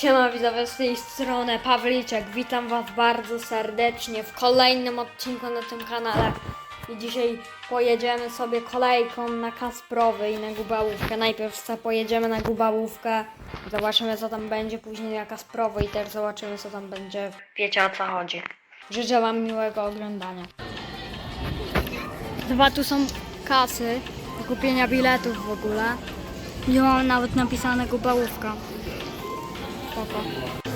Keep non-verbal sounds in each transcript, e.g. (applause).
Siema widzowie, z tej strony Pawliczek. Witam was bardzo serdecznie w kolejnym odcinku na tym kanale. I dzisiaj pojedziemy sobie kolejką na Kasprowy i na Gubałówkę. Najpierw pojedziemy na Gubałówkę, zobaczymy co tam będzie, później na Kasprowy i też zobaczymy co tam będzie. Wiecie o co chodzi. Życzę wam miłego oglądania. Dwa tu są kasy do kupienia biletów w ogóle. I mam nawet napisane Gubałówka. пока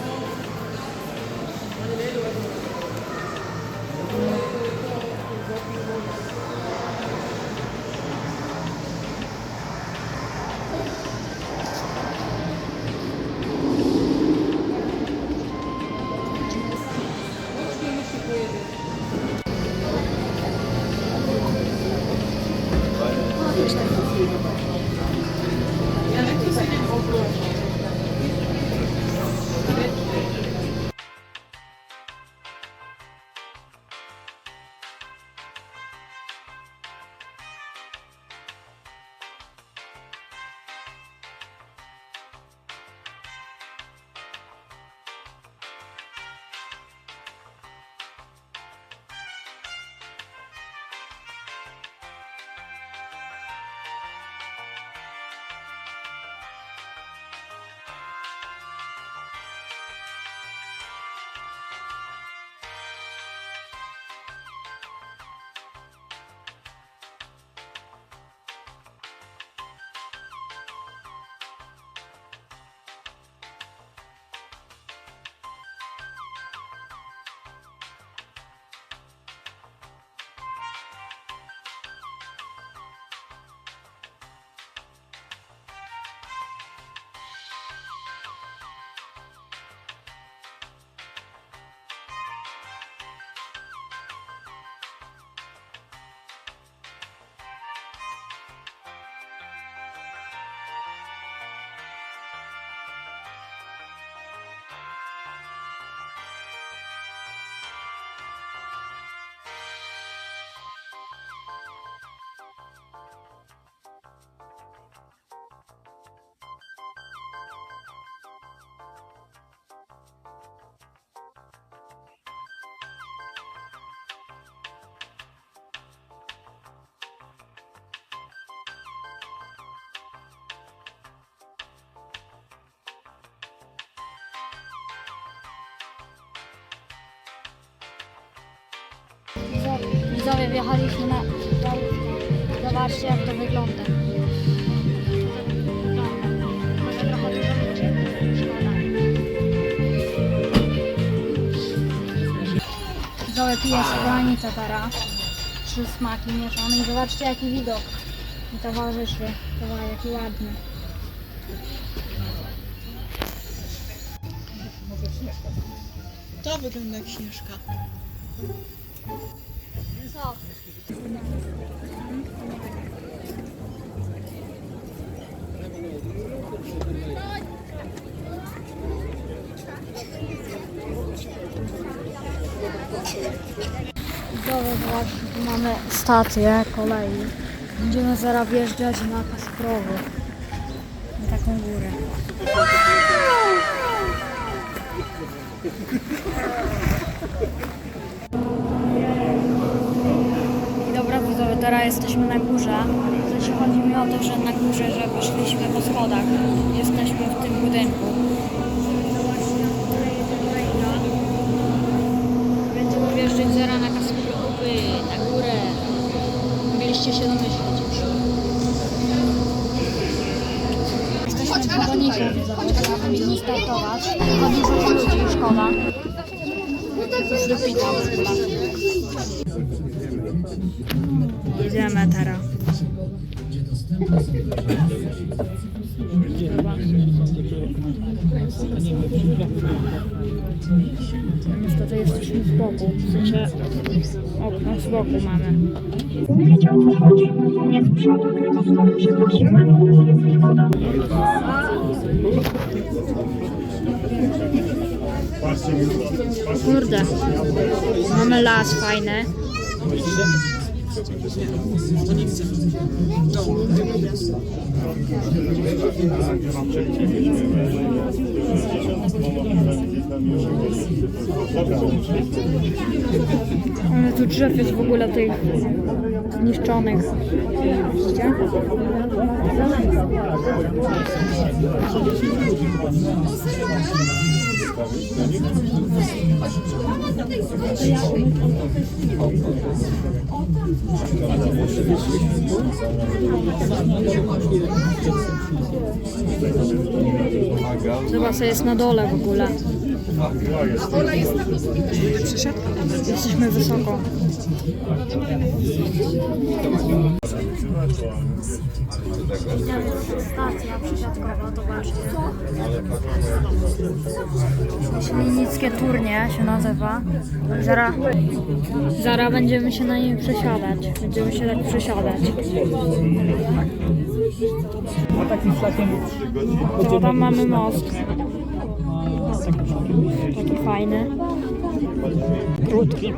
Widzowie, wjechaliśmy na. Zobaczcie jak to wygląda. Widzowie, tu jest granica teraz. Trzy smaki mieszane i zobaczcie jaki widok mi towarzyszy. Zobacz, jaki ładny. To wygląda jak śnieżka. Co? Dobra, mamy stację kolei. Będziemy zaraz wjeżdżać na Kasprowy. Na taką górę. I teraz jesteśmy na górze. Sensie chodzi mi o to, że na górze, że poszliśmy po schodach. Jesteśmy w tym budynku. Będziemy wjeżdżać zaraz na Kasprowy, na górę. Mieliście się domyśleć już. Jesteśmy w wagoniku, widzowie, teraz będziemy startować. Chodzi dużo ludzi, szkoda. Już dopitał chyba. Niestety jesteśmy z boku, w okno z boku mamy. Kurde, mamy las fajny. Ale tu drzew jest w ogóle tych zniszczonych. Widzicie? Zobacz, co jest na dole w ogóle. Jesteśmy wysoko. Stacja przesiadkowa, zobaczcie. Świnickie turnie się nazywa. Zara, zara będziemy się na nim przesiadać. Będziemy się tak przesiadać. O, tam mamy most. Taki fajny. Krótki.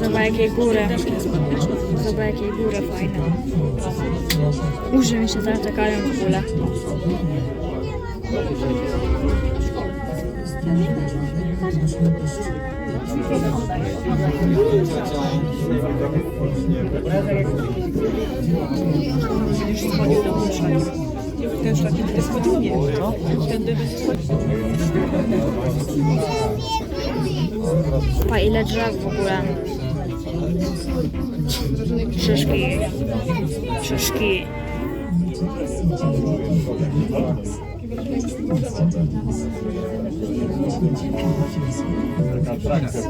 Zobacz jakie góry. Zobacz jakie góry fajne. Uszy mi się zaczekają w ogóle. Pa ile drzew w ogóle. Szyszki. Szyszki. Frakcja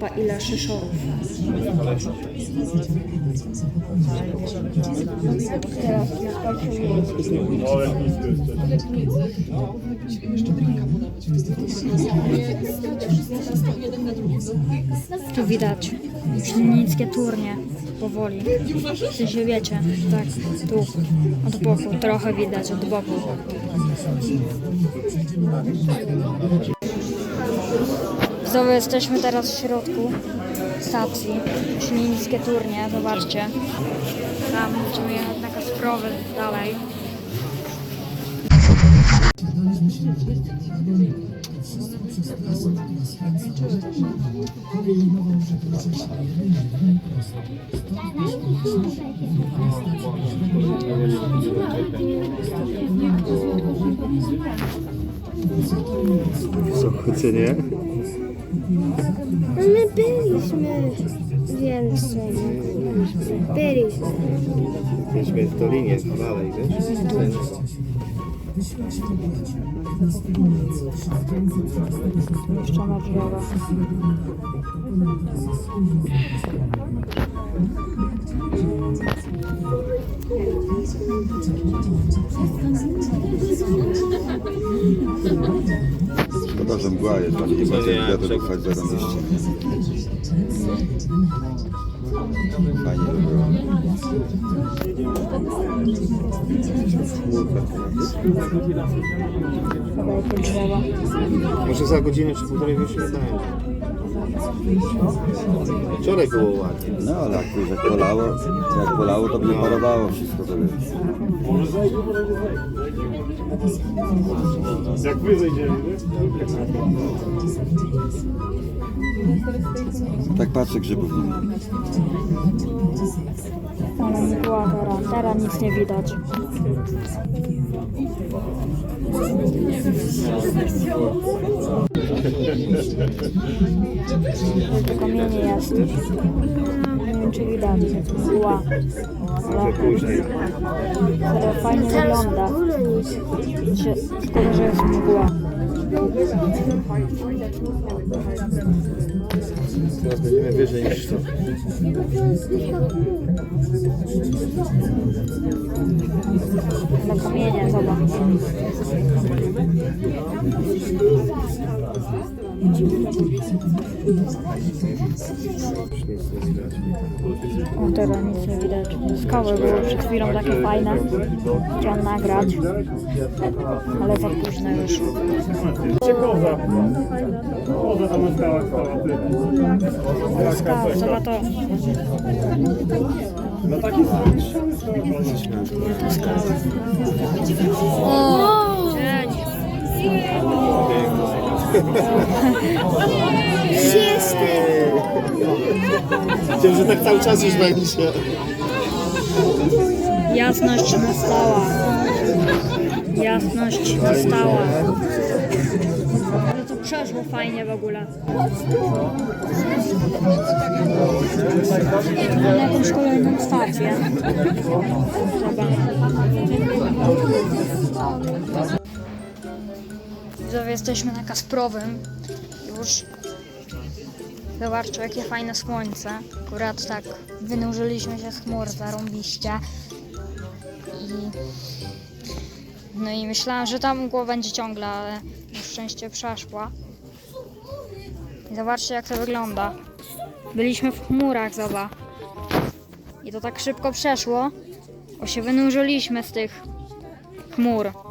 Pa ile szyszorów. Tu widać świnickie turnie powoli. W sensie wiecie, tak, tu od boku, trochę widać od boku. Znowu jesteśmy teraz w środku stacji. Świnickie turnie, zobaczcie. Tam będziemy jechać na Kasprowy dalej. Co, ocenie? My byliśmy więcej. Byliśmy. Byliśmy w Dolinie dalej, wiesz? Jeszcze na drzewa. Szkoda, że mgła jest, tam nie będzie wiatr ruchać za mieście. Fajnie było. Drzewa. Może za godzinę czy półtorej już nie będzie. Wczoraj było ładnie. No ale jak, jak polało, jak polało to by parowało wszystko to. Jak wy zejdziemy, nie? Tak patrzę grzybów nie ma. Ale mgła teraz, teraz nic nie widać. To kamienie jest. Nie wiem czy widać. Mgła. Później. Ale fajnie wygląda. Szkoda, że jest mgła. Teraz będziemy wyżej niż to. Na kamienie, zobacz. O, teraz nic nie widać. Skały były przed chwilą takie fajne. Chciałam nagrać, ale za późno już. Koza? Koza tam stała, ty. Skały, zobacz to. No taki sam. O! Dzień. Chciałem, że tak cały czas już będzie. Jasność nastała. Jasność nastała. Ale to przeszło fajnie w ogóle. Mam jakąś kolejną stację. Widzowie, jesteśmy na Kasprowym. Już. Zobaczcie, jakie fajne słońce. Akurat tak wynurzyliśmy się z chmur zarąbiście. I... No i myślałam, że tam mgła będzie ciągle, ale na szczęście przeszła. I zobaczcie jak to wygląda. Byliśmy w chmurach, zobacz. I to tak szybko przeszło, bo się wynurzyliśmy z tych chmur.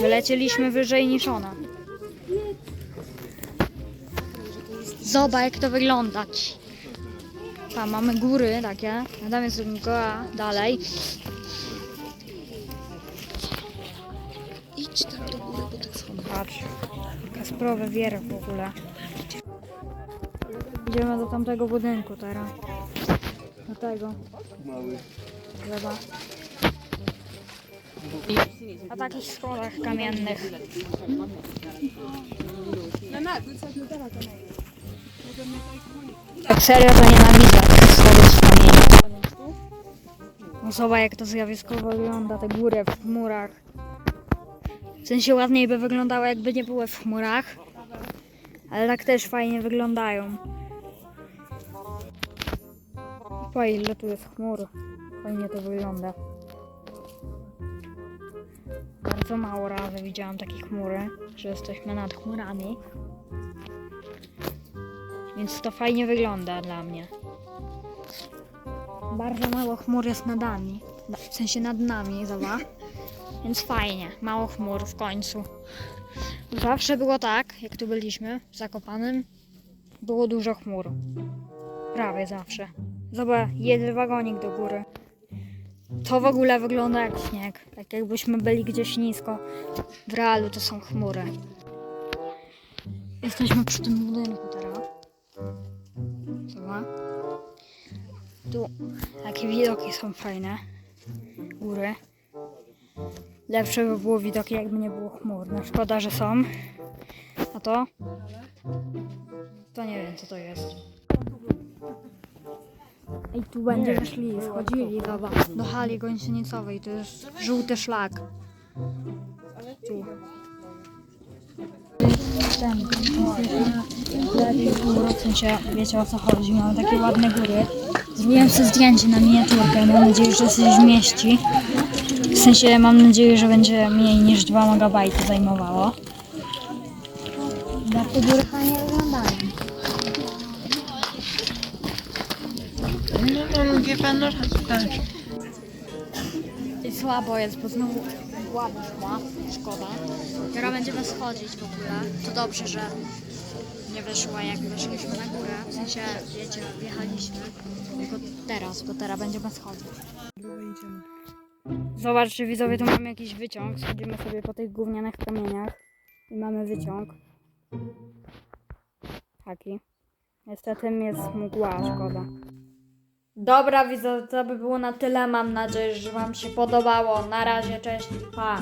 Wylecieliśmy wyżej niż ona. Zobacz jak to wygląda. Tam mamy góry takie, a tam jest mgła dalej. Idź tam do góry, bo to są. Patrz, Kasprowy wierch w ogóle. Idziemy do tamtego budynku teraz. Do tego. Zobacz. Na takich schodach kamiennych. Tak serio to nienawidzę schodów z kamienia. No jak to zjawiskowo wygląda, te góry w chmurach. W sensie ładniej by wyglądało jakby nie były w chmurach. Ale tak też fajnie wyglądają. Po ile tu jest chmur. Fajnie to wygląda. Bardzo mało razy widziałam takie chmury, że jesteśmy nad chmurami. Więc to fajnie wygląda dla mnie. Bardzo mało chmur jest nad nami. Na- W sensie nad nami, zobacz. (laughs) Więc fajnie, mało chmur w końcu. Zawsze było tak, jak tu byliśmy, w Zakopanym, było dużo chmur. Prawie zawsze. Zobacz, jeden wagonik do góry. To w ogóle wygląda jak śnieg. Tak jakbyśmy byli gdzieś nisko. W realu to są chmury. Jesteśmy przy tym budynku teraz. Zobacz. Tu takie widoki są fajne. Góry. Lepsze by było widoki, jakby nie było chmur. No szkoda, że są. A to? To nie wiem, co to jest. I tu będziemy szli, schodzili zobacz, do hali gąsienicowej. To jest żółty szlak. Tu. Ten, w sensie, wiecie o co chodzi, mamy takie ładne góry. Zrobiłem sobie zdjęcie na miniaturkę, mam nadzieję, że się zmieści. W sensie mam nadzieję, że będzie mniej niż 2 MB zajmowało. Te góry fajnie wyglądają. No to ludzie będą też. I słabo jest, bo znowu mgła wyszła. Szkoda. Teraz będziemy schodzić w ogóle. To dobrze, że nie wyszła jak weszliśmy na górę. W sensie, wiecie, wjechaliśmy. Tylko teraz, bo teraz będziemy schodzić. Zobaczcie widzowie, tu mamy jakiś wyciąg. Schodzimy sobie po tych gównianych kamieniach. I mamy wyciąg. Taki. Niestety jest mgła, szkoda. Dobra widzowie, to by było na tyle. Mam nadzieję, że Wam się podobało. Na razie, cześć, pa!